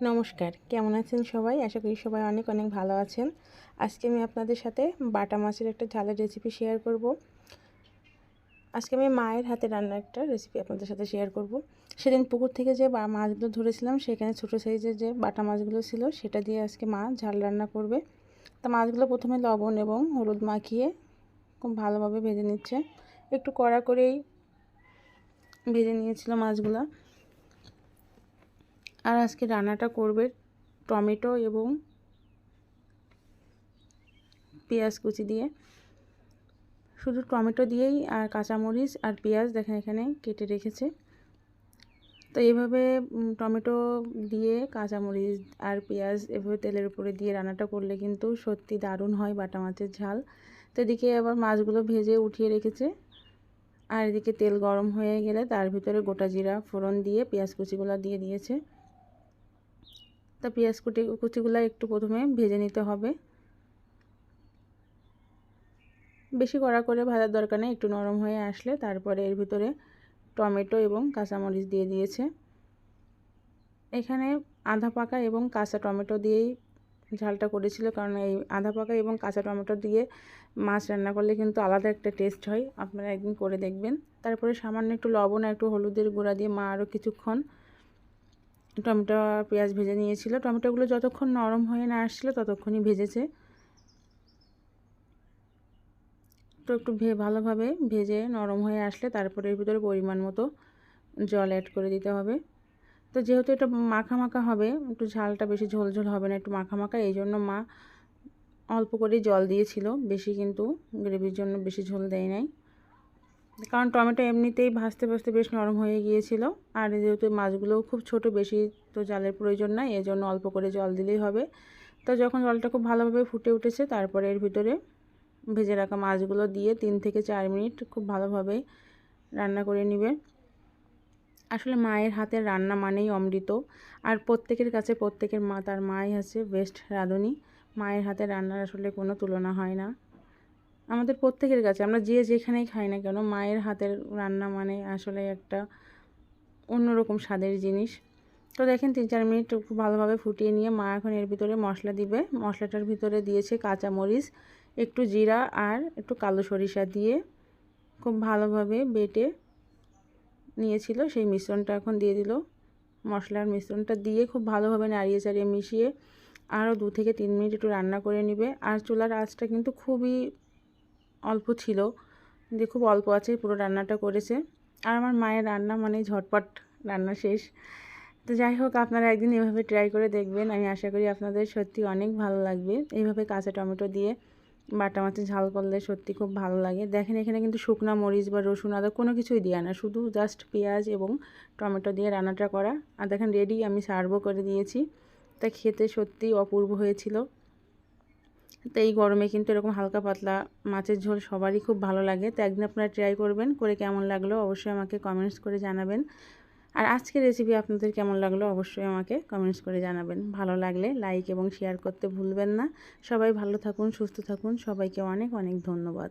নমস্কার, কেমন আছেন সবাই? আশা করি সবাই অনেক অনেক ভালো আছেন। আজকে আমি আপনাদের সাথে বাটা মাছের একটা ঝালের রেসিপি শেয়ার করব। আজকে আমি মায়ের হাতে রান্নার একটা রেসিপি আপনাদের সাথে শেয়ার করব। সেদিন পুকুর থেকে যে মাছগুলো ধরেছিলাম, সেখানে ছোটো সাইজের যে বাটা মাছগুলো ছিল, সেটা দিয়ে আজকে মা ঝাল রান্না করবে। তা মাছগুলো প্রথমে লবণ এবং হলুদ মাখিয়ে খুব ভালোভাবে ভেজে নিচ্ছে। একটু কড়া করেই ভেজে নিয়েছিল মাছগুলো। আর আজকে রান্নাটা করবে টমেটো এবং পেঁয়াজ কুচি দিয়ে। শুধু টমেটো দিয়েই আর কাঁচামরিচ আর পেঁয়াজ দেখেন এখানে কেটে রেখেছে। তো এইভাবে টমেটো দিয়ে কাঁচামরিচ আর পেঁয়াজ এভাবে তেলের উপরে দিয়ে রান্নাটা করলে কিন্তু সত্যি দারুণ হয় বাটা মাছের ঝাল। তো এদিকে আবার মাছগুলো ভেজে উঠিয়ে রেখেছে। আর এদিকে তেল গরম হয়ে গেলে তার ভিতরে গোটা জিরা ফোড়ন দিয়ে পেঁয়াজ কুচিগুলো দিয়ে দিয়েছে। তা পেঁয়াজ কুটি, কুচিগুলো একটু প্রথমে ভেজে নিতে হবে। বেশি কড়া করে ভাজার দরকার নেই, একটু নরম হয়ে আসলে তারপরে এর ভিতরে টমেটো এবং কাঁচামরিচ দিয়ে দিয়েছে। এখানে আধা পাকা এবং কাঁচা টমেটো দিয়েই ঝালটা করেছিল, কারণ এই আধা পাকা এবং কাঁচা টমেটো দিয়ে মাছ রান্না করলে কিন্তু আলাদা একটা টেস্ট হয়। আপনারা একদিন করে দেখবেন। তারপরে সামান্য একটু লবণ আর একটু হলুদের গুঁড়া দিয়ে মা আরও কিছুক্ষণ টমেটো আর পেঁয়াজ ভেজে নিয়েছিল। টমেটোগুলো যতক্ষণ নরম হয়ে না আসছিল ততক্ষণই ভেজেছে। তো একটু ভে ভালোভাবে ভেজে নরম হয়ে আসলে তারপরে এর ভিতরে পরিমাণ মতো জল অ্যাড করে দিতে হবে। তো যেহেতু এটা মাখা মাখা হবে, একটু ঝালটা বেশি ঝোল ঝোল হবে না, একটু মাখা মাখা, এই জন্য মা অল্প করেই জল দিয়েছিল। বেশি কিন্তু গ্রেভির জন্য বেশি ঝোল দেয় নাই। কারণ টমেটো এমনিতেই ভাজতে ভাজতে বেশ নরম হয়ে গিয়েছিল। আর যেহেতু মাছগুলোও খুব ছোট, বেশি তো জালের প্রয়োজন নাই, এজন্য অল্প করে জল দিলেই হবে। তো যখন জলটা খুব ভালোভাবে ফুটে উঠেছে, তারপরে এর ভিতরে ভেজে রাখা মাছগুলো দিয়ে তিন থেকে চার মিনিট খুব ভালোভাবে রান্না করে নিবে। আসলে মায়ের হাতের রান্না মানেই অমৃত। আর প্রত্যেকের কাছে, প্রত্যেকের মা, তার মাই আছে বেস্ট রাঁধুনি। মায়ের হাতের রান্নার আসলে কোনো তুলনা হয় না। আমাদের প্রত্যেকের কাছে, আমরা যে যেখানেই খাই না কেন, মায়ের হাতের রান্না মানে আসলে একটা অন্যরকম স্বাদের জিনিস। তো দেখেন, তিন চার মিনিট খুব ভালোভাবে ফুটিয়ে নিয়ে মা এখন এর ভিতরে মশলা দিবে। মশলাটার ভিতরে দিয়েছে কাঁচা মরিচ একটু জিরা আর একটু কালো সরিষা দিয়ে খুব ভালোভাবে বেটে নিয়েছিল। সেই মিশ্রণটা এখন দিয়ে দিল। মশলার মিশ্রণটা দিয়ে খুব ভালোভাবে নাড়িয়ে চাড়িয়ে মিশিয়ে আরও দু থেকে তিন মিনিট একটু রান্না করে নিবে। আর চুলার আঁচটা কিন্তু খুবই অল্প ছিল। যে খুব অল্প আছে, পুরো রান্নাটা করেছে। আর আমার মায়ের রান্না মানে ঝটপট রান্না শেষ। তো যাই হোক, আপনারা একদিন এভাবে ট্রাই করে দেখবেন। আমি আশা করি আপনাদের সত্যি অনেক ভালো লাগবে। এইভাবে কাঁচা টমেটো দিয়ে বাটা মাছের ঝাল করলে সত্যি খুব ভালো লাগে। দেখেন, এখানে কিন্তু শুকনো মরিচ বা রসুন আদা কোনো কিছুই দেওয়া না। শুধু জাস্ট পেঁয়াজ এবং টমেটো দিয়ে রান্নাটা করা। আর দেখেন রেডি আমি সার্ভও করে দিয়েছি। তা খেতে সত্যি অপূর্ব হয়েছিল। তো এই গরমে কিন্তু এরকম হালকা পাতলা মাছের ঝোল সবারই খুব ভালো লাগে। তো একদিন আপনারা ট্রাই করবেন, করে কেমন লাগল অবশ্যই আমাকে কমেন্টস করে জানাবেন। আর আজকের রেসিপি আপনাদের কেমন লাগল অবশ্যই আমাকে কমেন্টস করে জানাবেন। ভালো লাগলে লাইক এবং শেয়ার করতে ভুলবেন না। সবাই ভালো থাকুন, সুস্থ থাকুন। সবাইকে অনেক অনেক ধন্যবাদ।